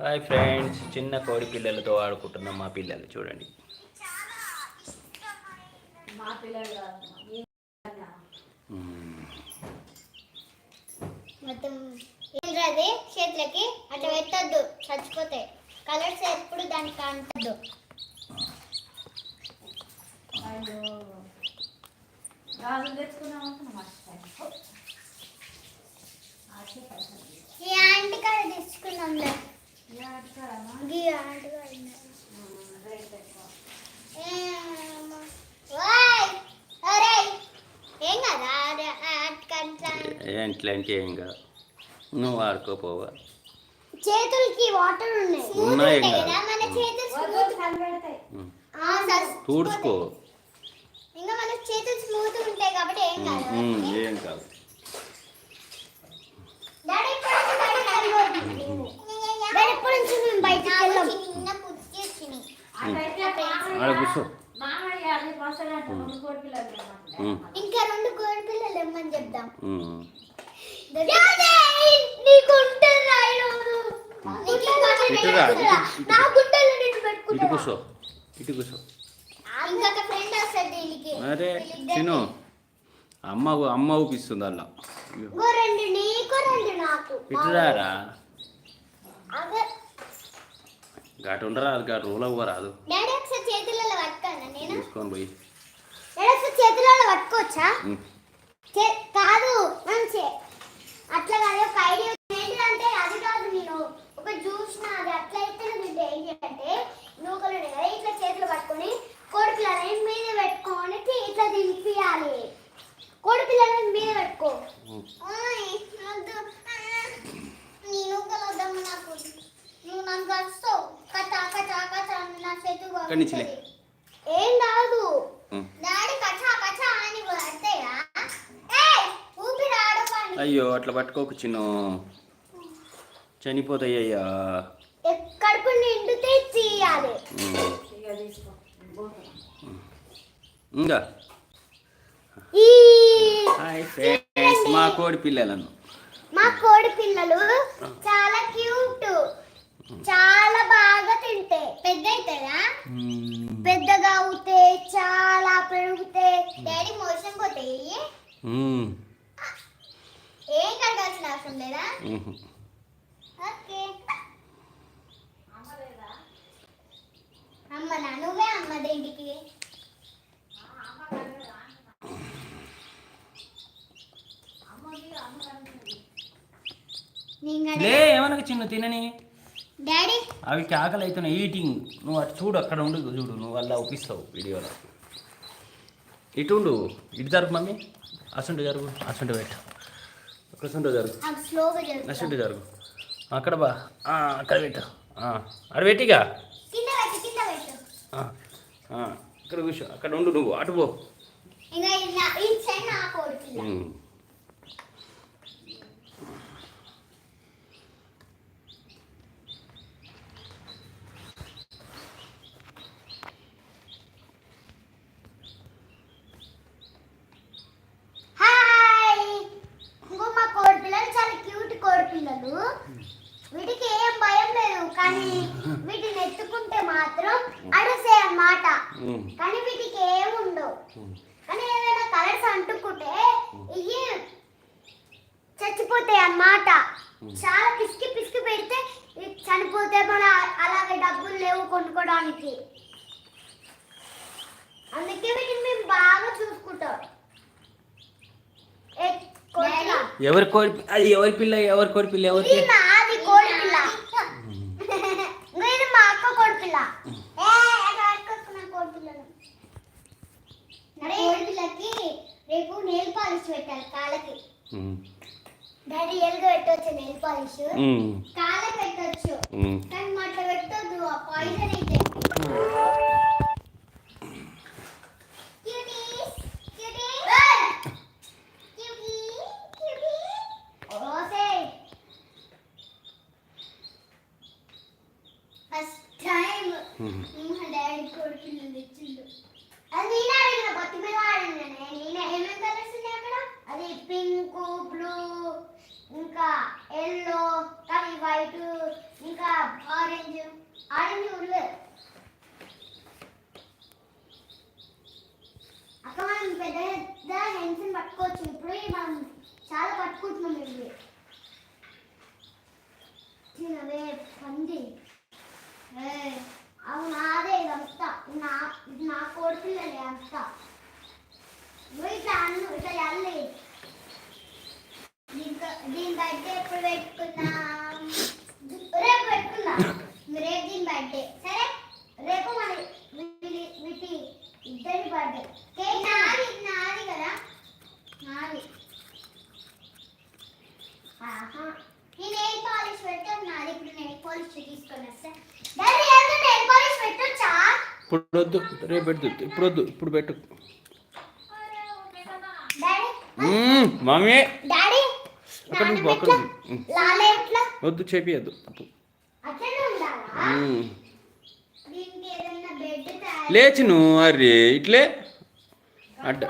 Hi friends చిన్న కోడి పిల్లలతో ఆడుకుంటున్నాం మా పిల్లలు చూడండి. మొత్తం ఏంటది? చేతులకి అట్లా పెట్టద్దు చచ్చిపోతాయి. కలర్స్ ఎప్పుడు దానికి అంటద్దు తెచ్చుకున్నాం ఇంట్లో అంటే ఏం కాదు నువ్వు ఆడుకోపోవా? చేతులకి వాటర్ ఉన్నాయి. తూడ్చుకో. ఇంకా మన చేతులు స్మూత్ ఉంటాయి కాబట్టి ఏం కాదు. ఏం కాదు. డాడీ ఎప్పటి నుంచి బయటికి వెళ్ళిపోతుంది? డాడీ ఎప్పటి నుంచి మేము బయటికి వెళ్ళాం? అటైతే మామయ్య- ఆడ కూర్చో. మామయ్య అది పసలు అంటే రెండు కోడి పిల్లలు అన్నమాట. మ్మ్. ఇంకా రెండు కోడి పిల్లలు ఇమ్మని చెప్దాం మ్మ్. డాడీ, నీకు ఉంటుందా ఈరోజు? నీకు ఇటురా, ఇటు- ఇటు కూర్చో. కూర్చో. అరే చిను అమ్మ అమ్మ ఊపిస్తుంది అలా. ఇటురారా ఘాటు ఉండరా? అది ఘాటు రూల్ అవ్వరాదు తీసుకొని పోయి. చేతులలో పట్టుకోవచ్చా? కాదు అట్లా కాదు ఒక ఐడియా ఏంటంటే అది కాదు నేను ఒక జ్యూస్ అది అట్లా అయితే మీకు ఏంటి అంటే నూకలు కదా ఇట్లా చేతులు పట్టుకొని కోడి పిల్లలని మీద పెట్టుకొని ఇట్లా దింపియాలి. కోడి పిల్లలని మీద పెట్టుకో. నువ్వు. ఏం కాదు. డాడీ కచ్చా కచ్చా అని. అయ్యో అట్లా పట్టుకోకు చిన్న. చనిపోతాయి అయ్యా కడుపు నిండితే తీయాలి. ఇక హాయ్ ఫ్రెండ్స్ మా కోడి పిల్లలను. మా కోడి పిల్లలు చాలా క్యూట్. చాలా బాగా తింటాయి పెద్ద అవుతాయా. పెద్దగా అవుతే చాలా పెరుగుతే. డాడీ మోషన్ పోతాయి. ఏం కడగాల్సిన అవసరం లేదా? అమ్మనా నువ్వే లే ఏమనకు చిన్న తినని? డాడీ. అవి ఆకలి అవుతున్నాయి ఈటింగ్ నువ్వు అటు చూడు అక్కడ ఉండు చూడు నువ్వు అలా ఒప్పిస్తావు వీడియోలో. ఇటు ఉండు ఇటు జరుగు మమ్మీ. అసంటు జరుగు. అసంటు పెట్టు. అసంటు జరుగు. అసంటు జరుగు. అక్కడ బా. అక్కడ పెట్టు. అక్కడ పెట్టిగా. ఇక్కడ కూర్చో. అక్కడ ఉండు నువ్వు. అటు పో ఇంకా ఇలా ఈ సైడ్ నా కోడి పిల్ల ఉమ్. హాయ్ ఇంకో మా కోడి పిల్లలు చాలా క్యూట్ కోడి పిల్లలు వీటికి ఏం భయం లేదు కానీ వీటిని ఎత్తుకుంటే మాత్రం అడుసే అన్నమాట ఉమ్. కానీ వీటికి ఏం ఉండవు ఉమ్. కానీ ఏదైనా కలర్స్ అంటుకుంటే ఇవి చచ్చిపోతాయి అన్నమాట. చాలా పిసికి పిసికి పెడితే చనిపోతే మన అలాగే డబ్బులు లేవు కొనుక్కోడానికి. అందుకే వీటిని మేము బాగా చూసుకుంటాం. ఎవరి కోడి అది ఎవరి పిల్ల ఎవరి కోడి పిల్ల ఎవరి ఇది నాది కోడిపిల్ల ఇంకా ఇది మా అక్క కోడిపిల్ల ఏ, అక్కడ అక్కకున్న కోడిపిల్లను. నా కోడిపిల్లకి రేపు నెయిల్ పాలిష్ పెట్టాలి కాళ్ళకి ఉమ్. డాడీ ఎలుగు పెట్టవచ్చు నెయిల్ పాలిష్ ఉమ్. కాళ్ళకి పెట్టవచ్చు ఉమ్. కానీ మా అట్లా పెట్టొద్దు ఆ పాయిజన్ అయితే Cuties, cuties. Cutie, cutie. ఓసే. First time. ఉమ్. మా డాడీ కొడుకులు తెచ్చిండు అది నేనే ఆడిన బతి మీద ఆడిన నేనే ఏమేమి కలర్స్ ఉన్నాయి అక్కడ అది పింక్ బ్లూ ఇంకా ఎల్లో కానీ వైట్ ఇంకా చేస్తున్నావే పంది ఏ, అవి నాదే ఇదంతా నా ఇది నా కోడిపిల్లలే అంతా నువ్వు ఇట్లా అన్ను ఇట్లా చల్లి దీంతో దీని బర్త్డే ఎప్పుడు పెట్టుకున్నా రేపు పెట్టుకున్నా రేపు దీని బర్త్డే సరే రేపు మన వీటి- వీటి ఇద్దరి బర్త్డే కేక్ నాది నాది కదా నాది ఆహా నేను నెయిల్ పాలిష్ పెట్టాను నాది ఇప్పుడు నెయిల్ పాలిష్ తీసుకొని వస్తా డాడీ ఏంటో నెయిల్ పాలిష్ పెట్టొచ్చా ఇప్పుడు వద్దు. రేపు పెట్టు ఇప్పుడు వద్దు. ఇప్పుడు పెట్టు. మమ్మీ అక్కడ అక్కడ వద్దు చేపియద్దు. తప్పు. అట్లనే ఉండాలా? మ్మ్. దీనికి ఏదైనా బెడ్ తయారు లేచి నువ్వు అరే ఇట్లే. అడ్డ?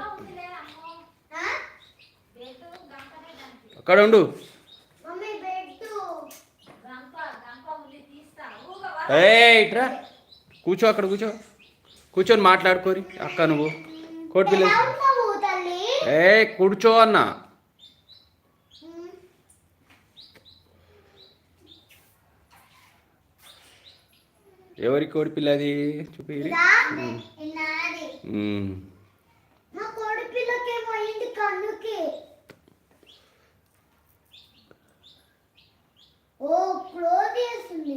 అక్కడ ఉండు మమ్మీ బెడ్ ఏ ఇట్రా. కూర్చో అక్కడ కూర్చో. కూర్చొని మాట్లాడుకోరి అక్క నువ్వు. కోటి పిల్ల ఏ కూర్చో అన్న. ఎవరి కోడి పిల్ల అది చూపి ఓ క్లోజ్ చేస్తుంది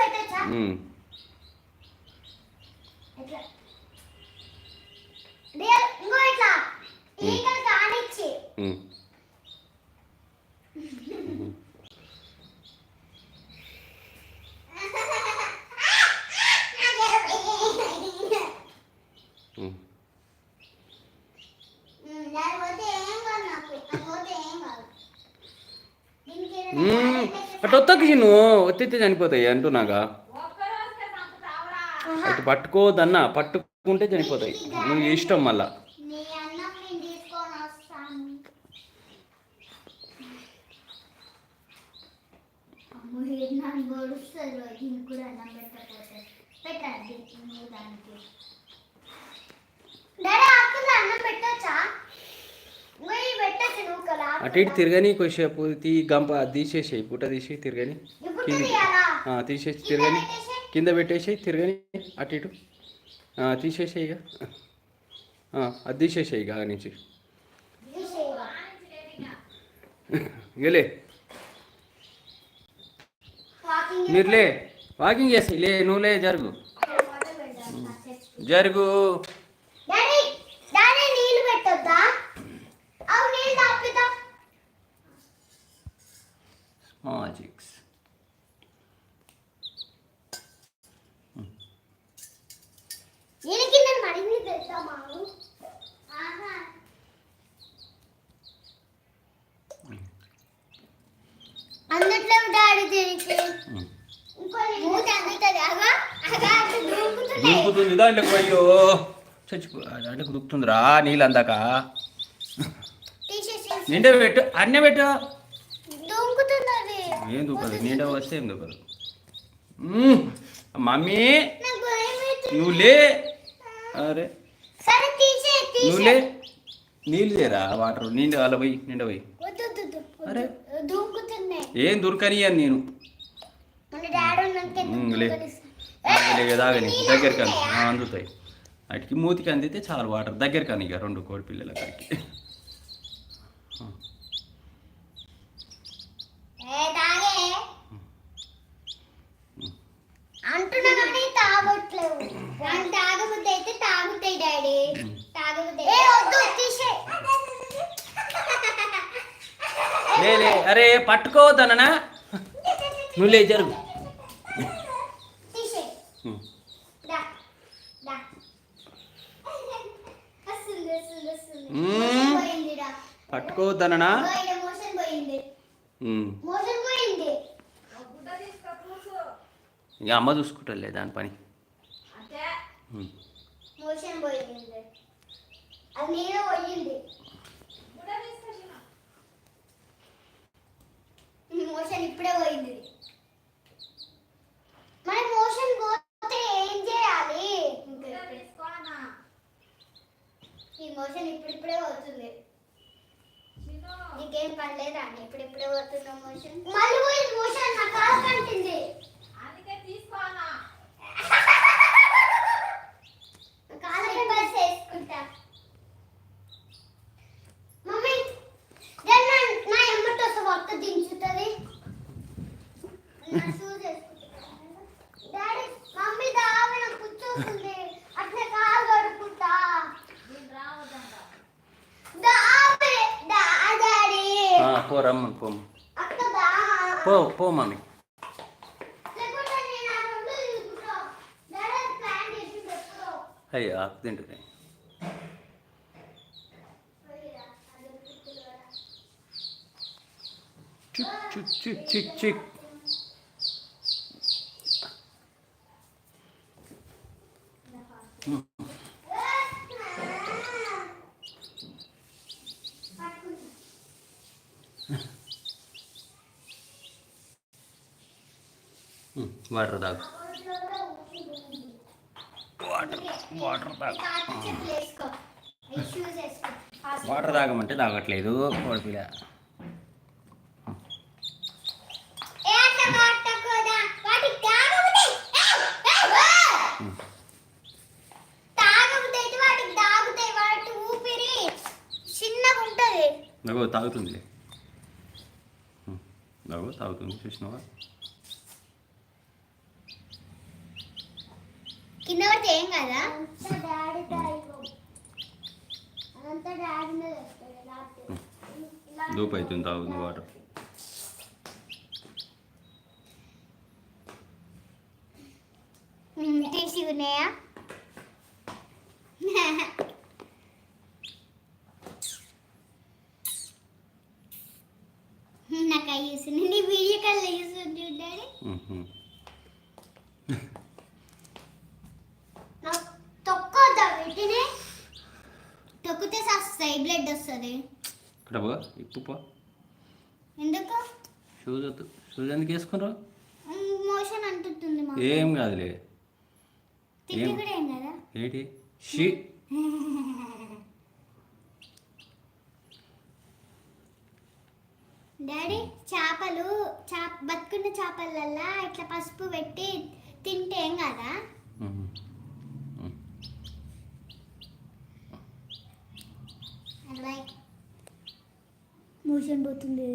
పెట్టచ్చా? మ్మ్. ఇట్లా రియల్ ఇంకో ఇట్లా ఈకలు కానిచ్చి మ్మ్. మ్మ్. మ్మ్, దాని పోతే ఏం కాదు నాకు అది పోతే ఏం కాదు దీనికి ఏదైనా మ్మ్. టాబ్లెట్ అటు ఒత్తకి నువ్వు ఒత్తితే చనిపోతాయి అంటున్నాగా. అటు పట్టుకోవద్దన్నా పట్టుకుంటే చనిపోతాయి. నువ్వు ఇష్టం మళ్ళా. అన్నం పెట్టచ్చా నువ్వు పెట్టచ్చు నువ్వు కదా అటు ఇటు తిరగని కొద్దిసేపు తీ గంప తీసేసేయి పుట్ట తీసి తిరగని. తీసేసి తిరగని? కింద పెట్టేసేయి తిరగని అటు ఇటు. తీసేసేయి ఇక. అది తీసేసేయి ఇక నుంచి. తీసేయవా? ఇగలే వాకింగ్ మీరు లే వాకింగ్ చేసి లే నువ్వు లే జరుగు. జరుగు డాడీ డాడీ నీళ్ళు పెట్టొద్దా అవు నీళ్ళు తాపిద్దాం ఆహా. అన్నట్లో డాడీ దీనికి. దూకుతుంది. దాంట్లోకి అయ్యో చచ్చిపో దాంట్లోకి దూకుతుందిరా నీళ్ళు అందాక నిండా పెట్టు అన్నీ పెట్టు. ఏం దూకదు? నిండా వస్తే ఏం దూకదు? మ్మ్. మమ్మీ. నువ్వు లే! అరే! సరే తీసే నువ్వు తీసే లే! నీళ్ళు లేరా వాటర్ నిండా అలా పోయి నిండా పోయి. అరే. ఏం దొరకనియని నేను? మన డాడీ ఉన్నంత ఉమ్, లే. ఆగలే దాగని దగ్గరికి అని ఆ, అందుతాయి. వాటికి మూతికి అందితే చాలు వాటర్. దగ్గరికి అని ఇక రెండు కోడి పిల్లల కాడికి ఏ తాగే అంటున్నా కానీ తాగట్లేవు వాళ్ళు తాగబుద్ది అయితే తాగుతాయి డాడీ తాగబుద్ది ఏ వద్దు తీసే లే లే అరే పట్టుకోవద్దనా నువ్వు లే జరుగు తీసే ఉమ్. దా దా వస్తుంది వస్తుంది వస్తుంది మ్మ్. మోషన్ పోయిందిరా పట్టుకోవద్దననా పోయిన మోషన్ పోయింది ఉమ్. మోషన్ పోయింది. ఇక అమ్మ చూసుకుంటాలే దాని పని. మోషన్ పోయింది. అది నేను పోయింది మోషన్ ఇప్పుడే పోయింది. మరి మోషన్ పోతే ఏం చేయాలి? ఈ మోషన్ ఇప్పుడిప్పుడే పోతుంది. నీకేం పని లేదా? ఇప్పుడిప్పుడే పోతున్నా మోషన్. మళ్ళీ పోయింది మోషన్ నా కాలు పో రమ్మని పో. అక్క దా పో పో మమ్మీ. అయ్యో ఆకు చిక్ చిక్ చిక్ చిక్ వాటర్ తాగు. వాటర్ వాటర్ తాగు. వాటర్ తాగమంటే తాగట్లేదు కోడిపిల్ల. చిన్నగా ఉంటది నగో తాగుతుందిలే తాగుతుంది చూసినావా కింద పడితే ఏం కదా? దూపు అవుతుంది తాగుతుంది వాటర్. తీసి ఉన్నాయా నాకు అవి చూస్తుంది నీ వీడియో కాల్ చూస్తుంది డాడీ ఉహు. నాకు తొక్కొద్దా వీటిని తొక్కితే వస్తాయి బ్లడ్ వస్తుంది ఇక్కడ పో ఇప్పు పో. ఎందుకు? షూస్ వద్దు షూస్ ఎందుకు వేసుకున్నావు? మోషన్ అంటుతుంది మా ఏం కాదులే. ఏం? కూడా ఏం కదా? ఏంటి? షీ. డాడీ చేపలు చాప బతుకున్న చేపలల్లా ఇట్లా పసుపు పెట్టి తింటే ఏం కదా? ఉహు. మోషన్ పోతుంది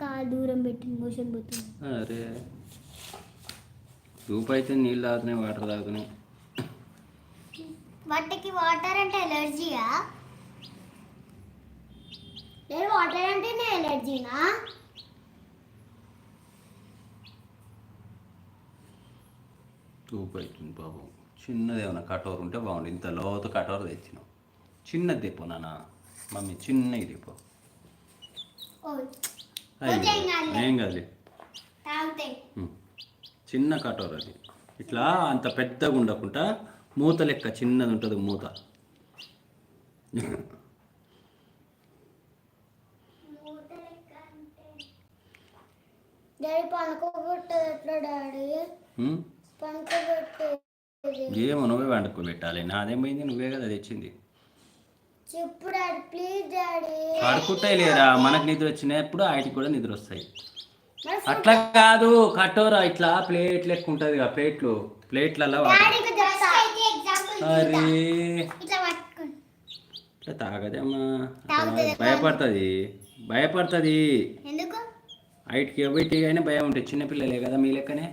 కాలు దూరం పెట్టింది మోషన్ పోతుంది. అరే. దూపు అయితే నీళ్ళు తాగుతున్నాయి వాటర్ తాగుతున్నాయి వాటికి వాటర్ అంటే ఎలర్జీయా? నేను వాటర్ అంటేనే ఎలర్జీనా? దూపు అవుతుంది బాబు. చిన్నది ఏమైనా కటోర్ ఉంటే బాగుండు. ఇంత లోతు కటోర్ తెచ్చినావు. చిన్నది తెపో నాన్న మమ్మీ చిన్నది తెపో ఓ అయ్యో, ఓకే, ఏం ఉమ్. చిన్న కటోర అది. ఇట్లా అంత పెద్దగా ఉండకుండా మూత లెక్క చిన్నది ఉంటుంది మూత. ఏమో నువ్వే వండుకోబెట్టాలి. నాదేం పోయింది? నువ్వే కదా తెచ్చింది. చెప్పు డాడీ ప్లీజ్ డాడీ. పడుకుంటాయి లేరా? మనకు నిద్ర వచ్చినప్పుడు ఆయటికి కూడా నిద్ర వస్తాయి. అట్లా కాదు కటోరా ఇట్లా ప్లేట్ లెక్క ఉంటుంది కదా ప్లేట్లు. ప్లేట్లలో వాటర్. డాడీకి చెప్తా ఎగ్జాంపుల్ అరే. ఇట్లా తాగదేమ్మా? భయపడుతుంది. భయపడుతుంది. ఎందుకు? హైట్కి ఎవరికి అయినా భయం ఉంటుంది చిన్నపిల్లలే కదా మీ లెక్కనే.